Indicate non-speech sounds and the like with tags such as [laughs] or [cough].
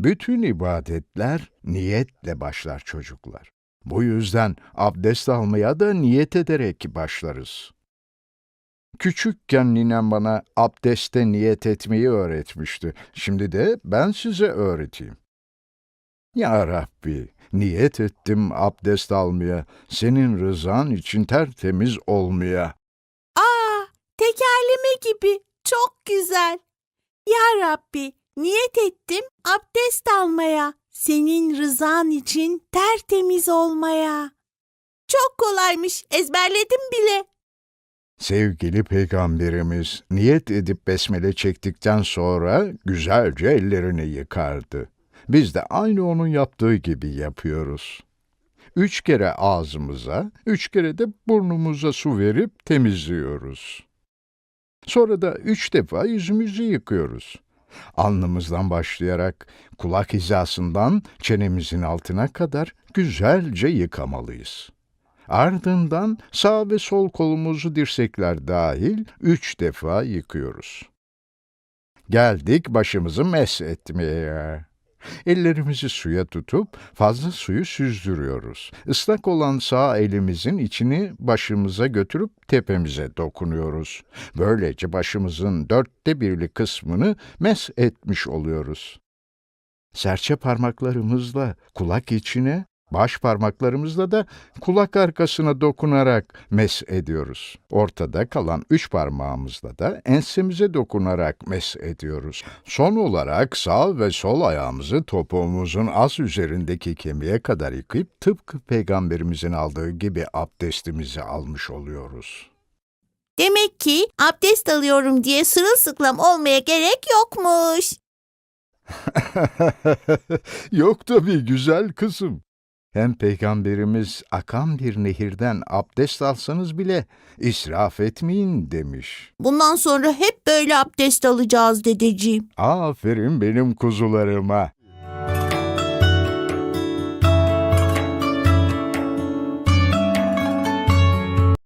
Bütün ibadetler niyetle başlar çocuklar. Bu yüzden abdest almaya da niyet ederek başlarız. Küçükken ninem bana abdeste niyet etmeyi öğretmişti. Şimdi de ben size öğreteyim. Ya Rabbi, niyet ettim abdest almaya, senin rızan için tertemiz olmaya. Aa, tekerleme gibi. Çok güzel. Ya Rabbi, niyet ettim abdest almaya. Senin rızan için tertemiz olmaya. Çok kolaymış. Ezberledim bile. Sevgili Peygamberimiz niyet edip besmele çektikten sonra güzelce ellerini yıkardı. Biz de aynı onun yaptığı gibi yapıyoruz. Üç kere ağzımıza, üç kere de burnumuza su verip temizliyoruz. Sonra da üç defa yüzümüzü yıkıyoruz. Alnımızdan başlayarak kulak hizasından çenemizin altına kadar güzelce yıkamalıyız. Ardından sağ ve sol kolumuzu dirsekler dahil üç defa yıkıyoruz. Geldik başımızı mes etmeye. Ellerimizi suya tutup fazla suyu süzdürüyoruz. Islak olan sağ elimizin içini başımıza götürüp tepemize dokunuyoruz. Böylece başımızın dörtte birlik kısmını mes etmiş oluyoruz. Serçe parmaklarımızla kulak içine, baş parmaklarımızla da kulak arkasına dokunarak mes ediyoruz. Ortada kalan üç parmağımızla da ensemize dokunarak mes ediyoruz. Son olarak sağ ve sol ayağımızı topuğumuzun az üzerindeki kemiğe kadar yıkayıp tıpkı peygamberimizin aldığı gibi abdestimizi almış oluyoruz. Demek ki abdest alıyorum diye sırılsıklam olmaya gerek yokmuş. [laughs] Yok tabii güzel kızım. Hem peygamberimiz akan bir nehirden abdest alsanız bile israf etmeyin demiş. Bundan sonra hep böyle abdest alacağız dedeciğim. Aferin benim kuzularıma.